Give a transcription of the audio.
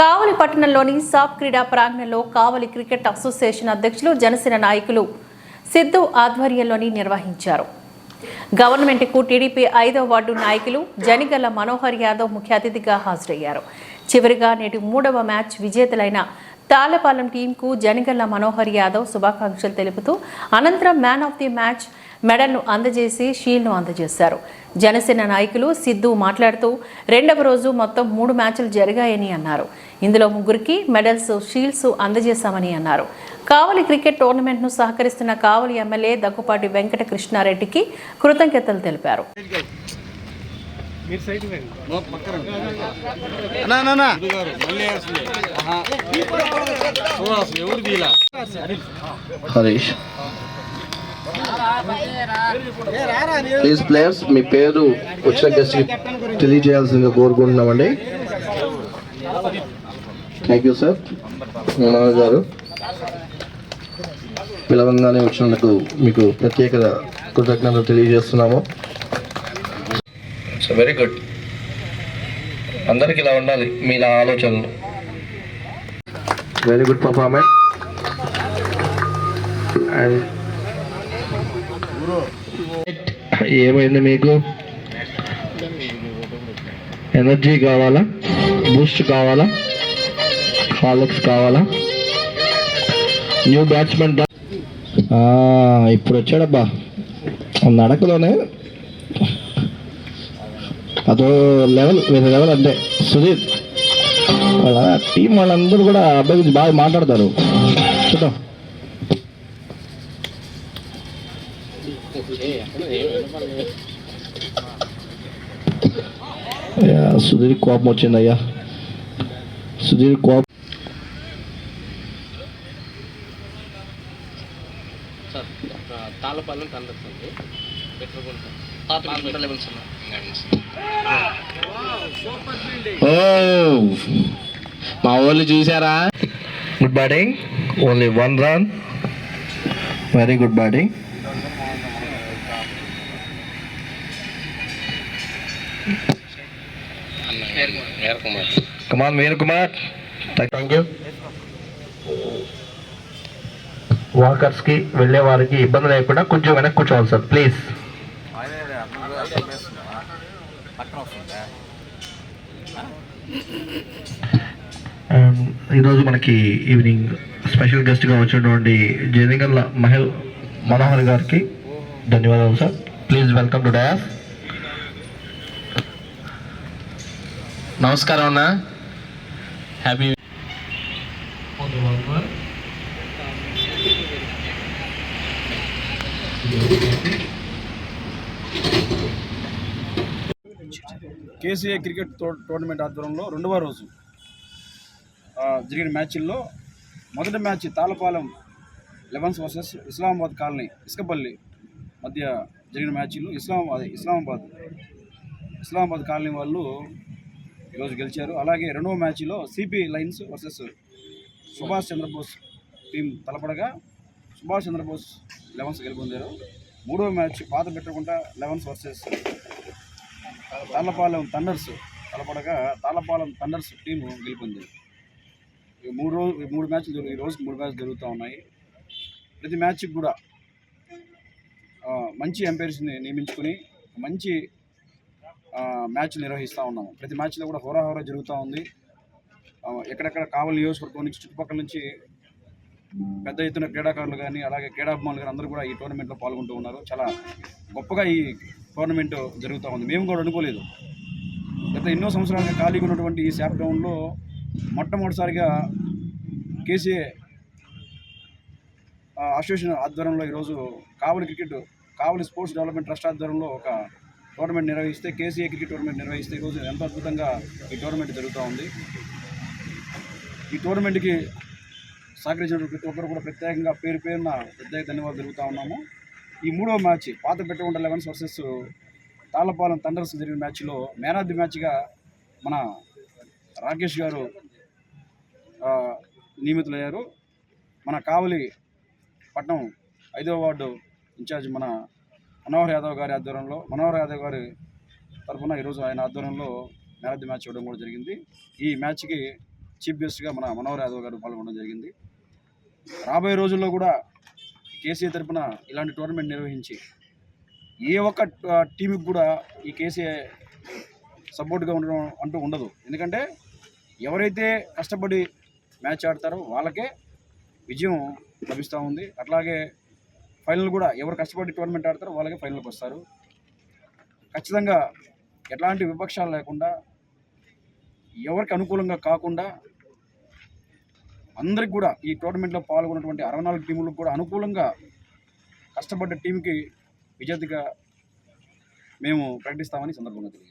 కావలి పట్టణంలోని సాప్ క్రీడా ప్రాంగణంలో కావలి క్రికెట్ అసోసియేషన్ అధ్యక్షులు జనసేన నాయకులు సిద్ధు ఆధ్వర్యంలోని నిర్వహించారు. గవర్నమెంట్కు టీడీపీ ఐదవ వార్డు నాయకులు జనిగల్ల మనోహర్ యాదవ్ ముఖ్య అతిథిగా హాజరయ్యారు. చివరిగా నేటి మూడవ మ్యాచ్ విజేతలైన తాళపాలెం టీంకు జనిగల్ల మనోహర్ యాదవ్ శుభాకాంక్షలు తెలుపుతూ అనంతరం మ్యాన్ ఆఫ్ ది మ్యాచ్ మెడల్ను అందజేసి షీల్డ్ను అందజేశారు. జనసేన నాయకులు సిద్ధు మాట్లాడుతూ రెండవ రోజు మొత్తం మూడు మ్యాచ్లు జరిగాయని అన్నారు. ఇందులో ముగ్గురికి మెడల్స్ షీల్డ్స్ అందజేశామని అన్నారు. కావలి క్రికెట్ టోర్నమెంట్ను సహకరిస్తున్న కావలి ఎమ్మెల్యే దగ్గుపాటి వెంకట కృష్ణారెడ్డికి కృతజ్ఞతలు తెలిపారు. అన్నా అన్నా, అన్నా. హరీష్. ప్లీజ్ ప్లేయర్స్ మీ పేరు వచ్చిన గెస్ట్ తెలియజేయాల్సిందిగా కోరుకుంటున్నామండి. థ్యాంక్ యూ సార్ మనోహర్ గారు పిలవంగానే వచ్చినందుకు మీకు ప్రత్యేక కృతజ్ఞతలు తెలియజేస్తున్నాము. సో వెరీ గుడ్ అందరికి ఇలా ఉండాలి మీ ఆలోచనలు. వెరీ గుడ్ పర్ఫార్మెన్స్ అండ్ ఏమైంది మీకు? ఎనర్జీ కావాలా? బూస్ట్ కావాలా? హాలక్స్ కావాలా? న్యూ బ్యాట్స్మెన్ ఇప్పుడు వచ్చాడబ్బా. నడకలోనే అదో లెవెల్ వేరే లెవెల్ అంతే. సుధీర్. వాళ్ళ టీం వాళ్ళందరూ కూడా అబ్బాయి గురించి బాగా మాట్లాడతారు. చూద్దాం. సుధీర్ కోపం వచ్చింది అయ్యా సుధీర్ కోపం సార్ తాళపాలెం మా వాళ్ళు చూసారా good batting only one run very good batting come on Veer Kumar thank you వాకర్స్కి వెళ్ళే వారికి ఇబ్బంది లేకుండా కొంచెం వెనక్కి కూర్చోవాలి సార్ ప్లీజ్ ఈరోజు మనకి ఈవినింగ్ స్పెషల్ గెస్ట్గా వచ్చినటువంటి జనిగల్ల మహల్ మనోహర్ గారికి ధన్యవాదాలు sir please welcome to dais నమస్కారం అన్న. హ్యాపీ కేసీఏ క్రికెట్ టోర్నమెంట్ ఆధ్వర్యంలో రెండవ రోజు జరిగిన మ్యాచ్ల్లో మొదటి match Talapalem elevens versus Islamabad colony Isukapalli మధ్య జరిగిన మ్యాచ్లు ఇస్లామాబాద్ ఇస్లామాబాద్. ఇస్లామాబాద్ కాలనీ వాళ్ళు ఈరోజు గెలిచారు. అలాగే రెండవ మ్యాచ్లో CP lions versus Subhash Chandrabose team తలపడగా Subhash Chandrabose elevens గెలుపొందారు. మూడవ మ్యాచ్ పాత పెట్టకుండా లెవెన్స్ వర్సెస్ తాళ్ళపాలెం థండర్స్ తలపడగా తాళ్ళపాలెం థండర్స్ టీం గెలుపొంది మూడు రోజు ఈ మూడు మ్యాచ్లు జరుగు- ఈ రోజు మూడు మ్యాచ్లు జరుగుతూ ఉన్నాయి. ప్రతి మ్యాచ్కి కూడా మంచి ఎంపైర్స్ని నియమించుకొని మంచి మ్యాచ్లు నిర్వహిస్తూ ఉన్నాము. ప్రతి మ్యాచ్లో కూడా హోరాహోరా జరుగుతూ ఉంది. ఎక్కడెక్కడ కావలి నియోజకవర్గం నుంచి చుట్టుపక్కల నుంచి పెద్ద ఎత్తున క్రీడాకారులు కానీ అలాగే క్రీడాభిమానులు కానీ అందరూ కూడా ఈ టోర్నమెంట్లో పాల్గొంటూ ఉన్నారు. చాలా గొప్పగా ఈ టోర్నమెంట్ జరుగుతూ ఉంది. మేము కూడా అనుకోలేదు. గత ఎన్నో సంవత్సరాలుగా ఖాళీగా ఉన్నటువంటి ఈ శాప్ డౌన్లో మొట్టమొదటిసారిగా కేసీఏ అసోసియేషన్ ఆధ్వర్యంలో ఈరోజు Kavali cricket Kavali sports development trust ఆధ్వర్యంలో ఒక టోర్నమెంట్ నిర్వహిస్తే కేసీఏ క్రికెట్ టోర్నమెంట్ నిర్వహిస్తే ఈరోజు ఎంత అద్భుతంగా ఈ టోర్నమెంట్ జరుగుతూ ఉంది. ఈ టోర్నమెంట్కి సహకరించిన ప్రతి ఒక్కరు కూడా ప్రత్యేకంగా పేరు పేరున ప్రత్యేక ధన్యవాదాలు జరుగుతూ ఉన్నాము. ఈ మూడో మ్యాచ్ పాత పెట్టకుండా లెవెన్స్ వర్సెస్ తాళ్ళపాలెం థండర్స్ జరిగిన మ్యాచ్లో మ్యాన్ ఆఫ్ ది మ్యాచ్గా మన రాకేష్ గారు నియమితులయ్యారు. మన కావలి పట్నం ఐదవ వార్డు ఇన్ఛార్జ్ మన మనోహర్ యాదవ్ గారి ఆధ్వర్యంలో మనోహర్ యాదవ్ గారి తరఫున ఈరోజు ఆయన ఆధ్వర్యంలో మ్యాన్ ఆఫ్ ది మ్యాచ్ ఇవ్వడం కూడా జరిగింది. ఈ మ్యాచ్కి చీఫ్ గెస్ట్గా మన మనోహర్ యాదవ్ గారు పాల్గొనడం జరిగింది. రాబోయే రోజుల్లో కూడా కేసీఏ తరపున ఇలాంటి టోర్నమెంట్ నిర్వహించి ఏ ఒక్క టీంకి కూడా ఈ కేసీఏ సపోర్ట్గా ఉండడం అంటూ ఉండదు. ఎందుకంటే ఎవరైతే కష్టపడి మ్యాచ్ ఆడతారో వాళ్ళకే విజయం లభిస్తూ ఉంది. అట్లాగే ఫైనల్ కూడా ఎవరు కష్టపడి టోర్నమెంట్ ఆడతారో వాళ్ళకే ఫైనల్కి వస్తారు. ఖచ్చితంగా ఎలాంటి విపక్షాలు లేకుండా ఎవరికి అనుకూలంగా కాకుండా అందరికి కూడా ఈ టోర్నమెంట్లో పాల్గొన్నటువంటి అరవై నాలుగు టీములకు కూడా అనుకూలంగా కష్టపడ్డ టీంకి విజేతగా మేము ప్రకటిస్తామని సందర్భంగా తెలియజేస్తాం